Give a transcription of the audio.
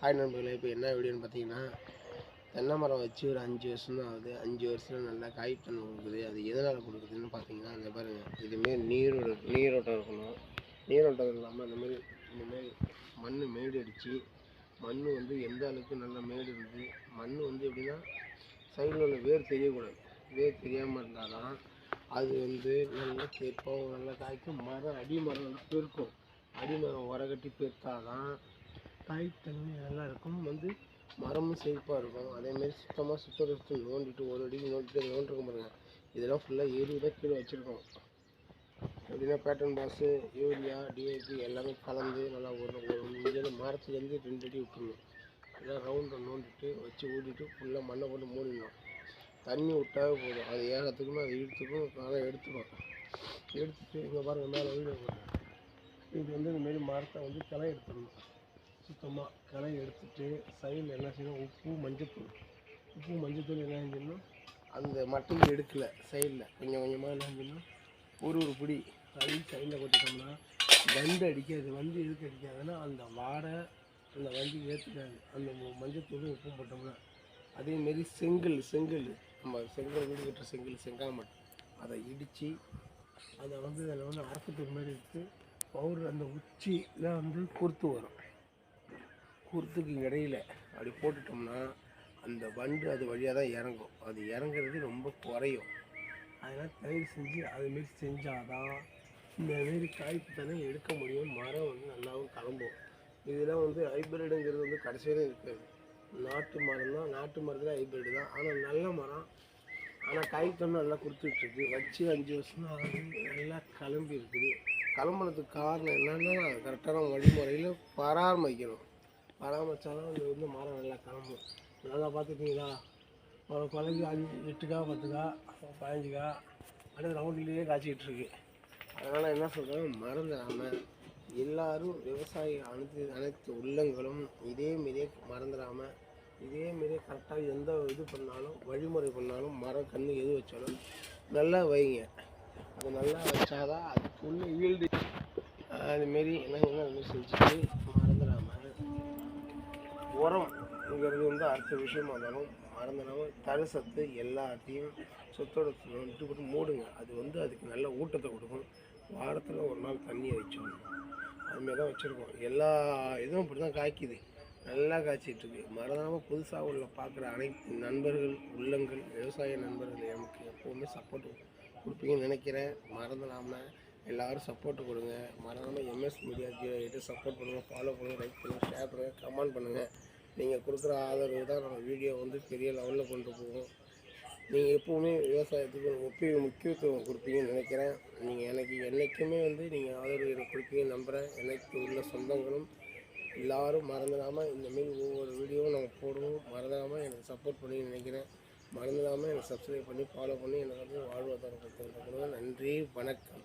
Hi நண்பர்களே இப்போ என்ன வீடியோன்னு பார்த்தீங்கன்னா தென்னை மரம் வச்சு ஒரு அஞ்சு வருஷம் தான் ஆகுது. அஞ்சு வருஷம் நல்லா காய்த்தன்மை கொடுக்குது. அது எதனால் கொடுக்குதுன்னு பார்த்தீங்கன்னா அந்த பாருங்கள் இதுமாரி நீரோட நீரோட்டம் இருக்கணும். நீரோட்டம் இல்லாமல் இந்த மாதிரி இந்த மாதிரி மண் மேடு அடித்து மண் வந்து எந்த அளவுக்கு நல்லா மேடு இருந்து மண் வந்து எப்படின்னா சைடில் உள்ள வேர் தெரியக்கூடாது. வேர் தெரியாமல் இருந்தால் தான் அது வந்து நல்லா கேட்போம் நல்லா காய்க்கும். மரம் அடி மரம் நல்லா பெருக்கும். அடிமரம் உரகட்டி பெருத்தால் தான் காய்த்தன்மை நல்லா இருக்கும் வந்து மரமும் செழிப்பாக இருக்கும். அதேமாரி சுத்தமாக சுத்தம் சுற்றி நோண்டிட்டு ஒரு அடிக்கு நோண்டிட்டு நோண்டிருக்க பாருங்க. இதெல்லாம் ஃபுல்லாக ஏறி தான் கீழே வச்சுருக்கோம். எப்படின்னா பேட்டன் பாஸு யூரியா டிஏபி எல்லாமே கலந்து நல்லா ஒரு ஒரு இங்கேருந்து மரத்துலேருந்து ரெண்டு அடி விட்டுருணும் எல்லாம் ரவுண்டை நோண்டிட்டு வச்சு ஊட்டிட்டு ஃபுல்லாக மண்ணை போட்டு மூடிடணும். தண்ணி விட்டாவே போதும். அது ஏகத்துக்கும் அது இழுத்துக்கும் அதை எடுத்துக்கும் எடுத்துட்டு இங்கே பாருங்கள் மேலே வீடு இது வந்து இந்த மாரி மரத்தை வந்து கிளை எடுத்துடணும். சுத்தமாக களை எடுத்துட்டு சைடில் என்ன செய்யணும்? உப்பு மஞ்சத்தூள். உப்பு மஞ்சத்தூள் என்ன செஞ்சோம்னா அந்த மட்டும் எடுக்கலை சைடில். கொஞ்சம் கொஞ்சமாக என்ன செஞ்சோம்னா ஒரு ஒரு பிடி அள்ளி சைடில் கொட்டிட்டோம்னா வண்டு அடிக்காது. வண்டு எதுக்கு அடிக்காதுன்னா அந்த வாடை அந்த வண்டி ஏற்றுக்காது அந்த ம- மஞ்சத்தூளும் உப்பும் போட்டோம்னா. அதேமாரி செங்கல் செங்கல். நம்ம செங்கல் வீடு கட்டுற செங்கல் செங்காமட் அதை இடித்து அதை வந்து அதில் வந்து அரக்கத்தூர் மாதிரி எடுத்து பவுடர் அந்த உச்சியில் வந்து கொடுத்து வரும். குருத்துக்கு இடையில் அப்படி போட்டுட்டோம்னா அந்த வண்டு அது வழியாக தான் இறங்கும். அது இறங்குறது ரொம்ப குறையும். அதனால் தயிர் செஞ்சு அதுமாரி செஞ்சால் தான் இந்தமாரி காய்ப்பு தானே எடுக்க முடியும். மரம் வந்து நல்லாவும் கிளம்பும் இதெல்லாம் வந்து ஹைப்ரிடுங்கிறது வந்து கடைசியிலும் இருக்காது. நாட்டு மரம் தான் நாட்டு மரத்தில் ஹைப்ரிடு தான். ஆனால் நல்ல மரம். ஆனால் காய்த்தொன்னு நல்லா கொடுத்துட்ருக்கு. வச்சு அஞ்சு வருஷம் தான் ஆகுது நல்லா கிளம்பி இருக்குது கிளம்புறதுக்கு காரணம் என்னென்னா கரெக்டான வழிமுறையில் பராமரிக்கணும். பராமரித்தாலும் அது வந்து மரம் நல்லா கிளம்பும். நல்லா பார்த்துக்கிங்களா ஒரு குழந்தை அஞ்சு எட்டுக்கா பத்துக்கா பதினஞ்சுக்கா? அடுத்த ரவுண்ட்லேயே காய்ச்சிக்கிட்டு இருக்கு. அதனால் என்ன சொல்கிறேன் மறந்துடாமல் எல்லாரும் விவசாயி அனைத்து அனைத்து உள்ளங்களும் இதே மாரியே மறந்துடாமல் இதே மாரியே கரெக்டாக எந்த இது பண்ணாலும் வழிமுறை பண்ணாலும் மரம் கன்று எது வச்சாலும் நல்லா வைங்க. அது நல்லா வச்சாதான் அதுக்குள்ளே ஈல்டு. அதுமாரி என்ன என்ன செஞ்சுட்டு மரம் உரம்ங்கிறது வந்து அடுத்த விஷயமா இருந்தாலும் மறந்துடாமல் தரிசத்து எல்லாத்தையும் சொத்தோட விட்டு போட்டு மூடுங்க. அது வந்து அதுக்கு நல்ல ஊட்டத்தை கொடுக்கும். வாரத்தில் ஒரு நாள் தண்ணியை வச்சிடணும் அதுமாரி தான் வச்சுருக்கோம். எல்லா இதுவும் இப்படி தான் காய்க்குது. நல்லா காய்ச்சிட்ருக்கு மறந்தாமல் மறந்துடாமல் புதுசாக உள்ள பார்க்குற அனைத்து நண்பர்கள் உள்ளங்கள் விவசாய நண்பர்கள் எனக்கு எப்போவுமே சப்போர்ட் கொடுப்பீங்கன்னு நினைக்கிறேன். மறந்துடாமல் எல்லோரும் சப்போர்ட் கொடுங்க. மறக்காமல் எம்எஸ் மீடியா கிட்ட சப்போர்ட் பண்ணுங்கள் ஃபாலோ பண்ணுங்கள் லைக் பண்ணுங்கள் ஷேர் பண்ணுங்கள் கமெண்ட் பண்ணுங்கள் நீங்கள் கொடுக்குற ஆதரவு தான் நம்ம வீடியோ வந்து பெரிய லெவலில் கொண்டு போவோம் நீங்கள் எப்போவுமே விவசாயத்துக்கு முக்கிய முக்கியத்துவம் கொடுப்பீங்கன்னு நினைக்கிறேன். நீங்கள் எனக்கு என்றைக்குமே வந்து நீங்கள் ஆதரவு எனக்கு கொடுப்பீங்கன்னு நம்புகிறேன் எனக்கு உள்ள சொந்தங்களும் எல்லோரும் மறந்துடாமல் இந்தமாரி ஒவ்வொரு வீடியோவும் நாங்கள் போடுவோம். மறந்துடாமல் எனக்கு சப்போர்ட் பண்ணி நினைக்கிறேன். மறந்துடாமல் எனக்கு சப்ஸ்கிரைப் பண்ணி ஃபாலோ பண்ணி எனக்கு வந்து வாழ்வாதாரம் கொடுத்துருக்கணும் நன்றி வணக்கம்.